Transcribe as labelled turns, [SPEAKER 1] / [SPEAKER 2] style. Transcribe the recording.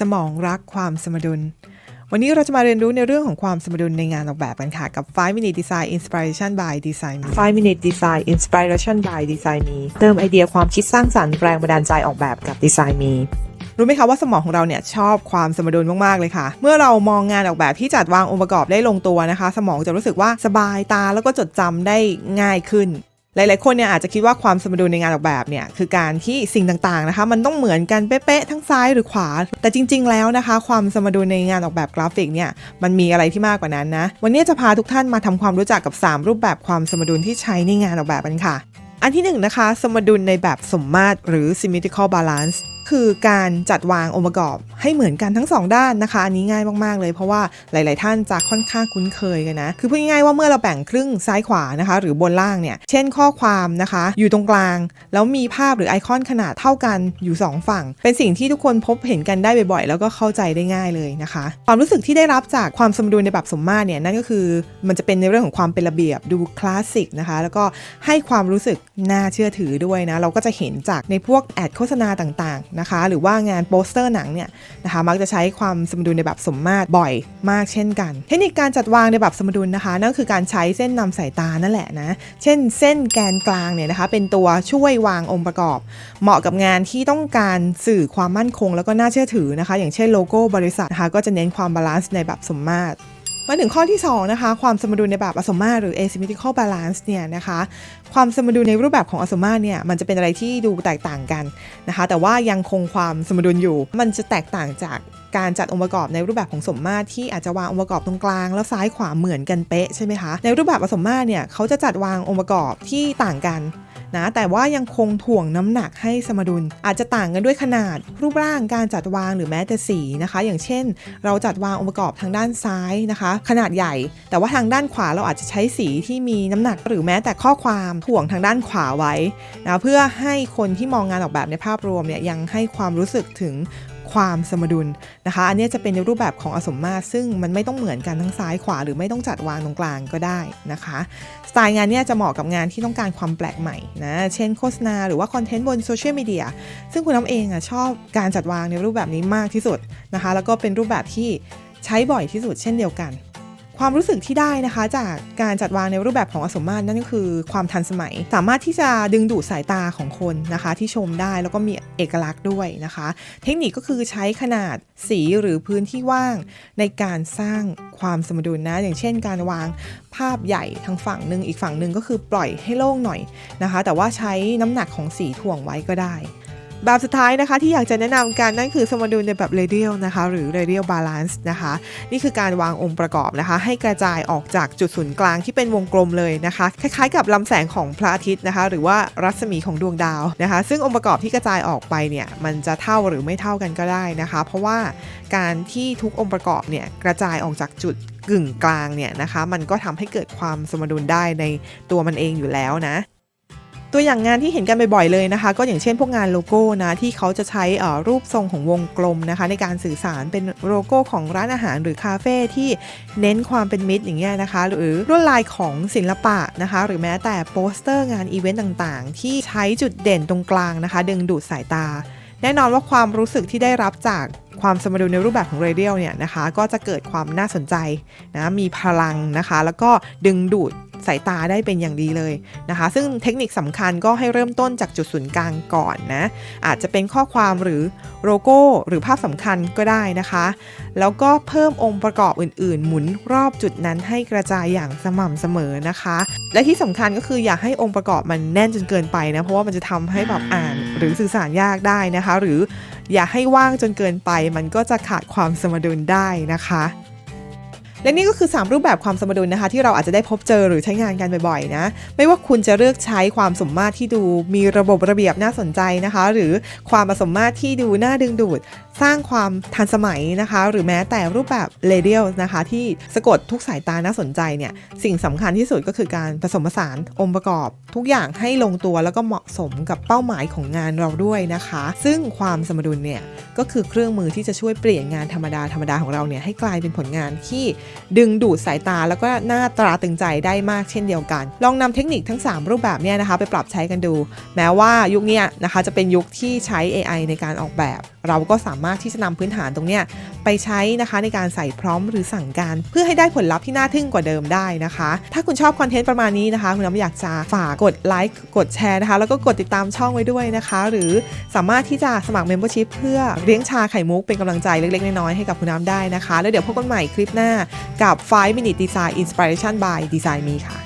[SPEAKER 1] สมองรักความสมดุล วันนี้เราจะมาเรียนรู้ในเรื่องของความสมดุลในงานออกแบบกันค่ะ กับ 5 Minute Design Inspiration by Design Me
[SPEAKER 2] 5 Minute Design Inspiration by Design Me เติมไอเดียความคิดสร้างสรรค์แรงบันดาลใจออกแบบกับ Design Me
[SPEAKER 1] รู้ไหมคะว่าสมองของเราเนี่ยชอบความสมดุลมากๆเลยค่ะ เมื่อเรามองงานออกแบบที่จัดวางองค์ประกอบได้ลงตัวนะคะ สมองจะรู้สึกว่าสบายตาแล้วก็จดจำได้ง่ายขึ้น หลาย ๆ คนเนี่ยอาจจะคิดว่าความสมดุลในงานออกแบบเนี่ยคือการที่สิ่งต่าง ๆ นะคะ มันต้องเหมือนกันเป๊ะ ๆ ทั้งซ้ายหรือขวา แต่จริง ๆ แล้วนะคะ ความสมดุลในงานออกแบบกราฟิกเนี่ยมันมีอะไรที่มากกว่านั้นนะ วันนี้จะพาทุกท่านมาทำความรู้จักกับ 3 รูปแบบความสมดุลที่ใช้ในงานออกแบบกันค่ะ อันที่หนึ่งนะคะสมดุลในแบบสมมาตรหรือ symmetrical balance คือการจัดวางองค์ประกอบให้เหมือนกันทั้งสองด้านนะคะ อันนี้ง่ายมากๆเลยเพราะว่าหลาย ๆ ท่านจะค่อนข้างคุ้นเคยกันนะ คือพูดง่ายๆว่าเมื่อเราแบ่งครึ่งซ้ายขวานะคะ หรือบนล่างเนี่ย เช่นข้อความนะคะ อยู่ตรงกลาง แล้วมีภาพหรือไอคอนขนาดเท่ากันอยู่ 2 ฝั่ง เป็นสิ่งที่ทุกคนพบเห็นกันได้บ่อยๆ แล้วก็เข้าใจได้ง่ายเลยนะคะ ความรู้สึกที่ได้รับจากความสมดุลในแบบสมมาตรเนี่ยนั่นก็คือมันจะเป็นในเรื่องของความเป็นระเบียบดูคลาสสิกนะคะ แล้วก็ให้ความรู้สึกน่าเชื่อถือด้วยนะเราก็จะเห็นจากในพวกแอดโฆษณาต่างๆนะคะ หรือว่างานโปสเตอร์หนังเนี่ยนะคะมักจะใช้ความสมดุลในแบบสมมาตรบ่อยมากเช่นกัน เทคนิคการจัดวางในแบบสมดุลนะคะ นั่นคือการใช้เส้นนำสายตานั่นแหละนะ เช่นเส้นแกนกลางเนี่ยนะคะ เป็นตัวช่วยวางองค์ประกอบ เหมาะกับงานที่ต้องการสื่อความมั่นคง แล้วก็น่าเชื่อถือนะคะ อย่างเช่นโลโก้บริษัทนะคะก็จะเน้นความบาลานซ์ในแบบสมมาตร มาถึงข้อที่ 2 นะคะ ความสมดุลในแบบอสมมาตรหรือ asymmetrical balance เนี่ยนะคะ ความสมดุลในรูปแบบของอสมมาตรเนี่ยมันจะเป็นอะไรที่ดูแตกต่างกันนะคะ แต่ว่ายังคงความสมดุลอยู่ มันจะแตกต่างจากการจัดองค์ประกอบในรูปแบบของสมมาตรที่อาจจะวางองค์ประกอบตรงกลาง แล้วซ้ายขวาเหมือนกันเป๊ะใช่ไหมคะในรูปแบบอสมมาตรเนี่ยเขาจะจัดวางองค์ประกอบที่ต่างกัน นะแต่ว่ายังคงถ่วงน้ำหนักให้สมดุล อาจจะต่างกันด้วยขนาด รูปร่างการจัดวางหรือแม้แต่สีนะคะ อย่างเช่น เราจัดวางองค์ประกอบทางด้านซ้ายนะคะ ขนาดใหญ่ แต่ว่าทางด้านขวาเราอาจจะใช้สีที่มีน้ำหนักหรือแม้แต่ข้อความถ่วงทางด้านขวาไว้นะเพื่อให้คนที่มองงานออกแบบในภาพรวมเนี่ยยังให้ความรู้สึกถึง ความสมดุลนะคะ อันนี้จะเป็นในรูปแบบของอสมมาตรซึ่งมันไม่ต้องเหมือนกันทั้งซ้ายขวา หรือไม่ต้องจัดวางตรงกลางก็ได้นะคะ สไตล์งานเนี้จะเหมาะกับงานที่ต้องการความแปลกใหม่นะเช่นโฆษณาหรือว่าคอนเทนต์บนโซเชียลมีเดียซึ่งคุณน้ำเองอะชอบการจัดวางในรูปแบบนี้มากที่สุดนะคะ แล้วก็เป็นรูปแบบที่ใช้บ่อยที่สุดเช่นเดียวกัน ความรู้สึกที่ได้นะคะจากการจัดวางในรูปแบบของอสมมาตรนั่นก็คือความทันสมัย สามารถที่จะดึงดูดสายตาของคนนะคะ ที่ชมได้แล้วก็มีเอกลักษณ์ด้วยนะคะ เทคนิคก็คือใช้ขนาดสีหรือพื้นที่ว่างในการสร้างความสมดุลนะ อย่างเช่น การวางภาพใหญ่ทางฝั่งหนึ่งอีกฝั่งหนึ่งก็คือปล่อยให้โล่งหน่อยนะคะ แต่ว่าใช้น้ำหนักของสีถ่วงไว้ก็ได้ แบบสุดท้ายนะคะที่อยากจะแนะนำกันนั่นคือสมดุลในแบบ radial นะคะหรือ radial balance นะคะนี่คือการวางองค์ประกอบนะคะ ให้กระจายออกจากจุดศูนย์กลางที่เป็นวงกลมเลยนะคะ คล้ายๆกับลำแสงของพระอาทิตย์นะคะ หรือว่ารัศมีของดวงดาวนะคะ ซึ่งองค์ประกอบที่กระจายออกไปเนี่ยมันจะเท่าหรือไม่เท่ากันก็ได้นะคะ เพราะว่าการที่ทุกองค์ประกอบเนี่ยกระจายออกจากจุดกึ่งกลางเนี่ยนะคะ มันก็ทำให้เกิดความสมดุลได้ในตัวมันเองอยู่แล้วนะ ตัวอย่างงานที่เห็นกันบ่อยๆเลยนะคะ ก็อย่างเช่นพวกงานโลโก้นะที่เขาจะใช่อรูปทรงของวงกลมนะคะ ในการสื่อสารเป็นโลโก้ของร้านอาหารหรือคาเฟ่ที่เน้นความเป็นมิตรอย่างเงี้ยนะคะ หรือลวดลายของศิลปะนะคะ หรือแม้แต่โปสเตอร์งานอีเวนต์ต่างๆ ที่ใช้จุดเด่นตรงกลางนะคะ ดึงดูดสายตา แน่นอนว่าความรู้สึกที่ได้รับจากความสมดุลในรูปแบบของเรเดียลเนี่ยนะคะ ก็จะเกิดความน่าสนใจนะมีพลังนะคะ แล้วก็ดึงดูด สายตาได้เป็นอย่างดีเลยนะคะ ซึ่งเทคนิคสำคัญก็ให้เริ่มต้นจากจุดศูนย์กลางก่อนนะ อาจจะเป็นข้อความหรือโลโก้หรือภาพสำคัญก็ได้นะคะ แล้วก็เพิ่มองค์ประกอบอื่น ๆ หมุนรอบจุดนั้นให้กระจายอย่างสม่ำเสมอนะคะ และที่สำคัญก็คืออย่าให้องค์ประกอบมันแน่นจนเกินไปนะ เพราะว่ามันจะทำให้แบบอ่านหรือสื่อสารยากได้นะคะ หรืออย่าให้ว่างจนเกินไป มันก็จะขาดความสมดุลได้นะคะ และนี่ก็คือ 3 รูปแบบความสมดุลนะคะ ที่เราอาจจะได้พบเจอหรือใช้งานกันบ่อยๆนะ ไม่ว่าคุณจะเลือกใช้ความสมมาตรที่ดูมีระบบระเบียบน่าสนใจนะคะ หรือความผสมมาตรที่ดูน่าดึงดูด สร้างความทันสมัยนะคะ หรือแม้แต่รูปแบบ radial นะคะ ที่สะกดทุกสายตาน่าสนใจเนี่ยสิ่งสำคัญที่สุดก็คือการผสมผสานองค์ประกอบ ทุกอย่างให้ลงตัวแล้วก็เหมาะสมกับเป้าหมายของงานเราด้วยนะคะ ซึ่งความสมดุลเนี่ยก็คือเครื่องมือที่จะช่วยเปลี่ยนงานธรรมดาธรรมดาของเราเนี่ยให้กลายเป็นผลงานที่ดึงดูดสายตาแล้วก็หน้าตราตึงใจได้มากเช่นเดียวกัน ลองนำเทคนิคทั้ง 3 รูปแบบเนี่ยนะคะ ไปปรับใช้กันดู แม้ว่ายุคนี้นะคะจะเป็นยุคที่ใช้ AI ในการออกแบบ เราก็สามารถที่จะนำพื้นฐานตรงเนี้ยไปใช้นะคะในการใส่พร้อมหรือสั่งการ เพื่อให้ได้ผลลัพธ์ที่น่าทึ่งกว่าเดิมได้นะคะ ถ้าคุณชอบคอนเทนต์ประมาณนี้นะคะคุณน้ำอยากจะฝากกดไลค์กดแชร์นะคะ แล้วก็กดติดตามช่องไว้ด้วยนะคะ หรือสามารถที่จะสมัคร Membership เพื่อเลี้ยงชาไข่มุกเป็นกำลังใจเล็กๆ น้อยๆให้กับคุณน้ำได้นะคะ แล้วเดี๋ยวพบกันใหม่คลิปหน้ากับ 5 Minute Design Inspiration by Design Me ค่ะ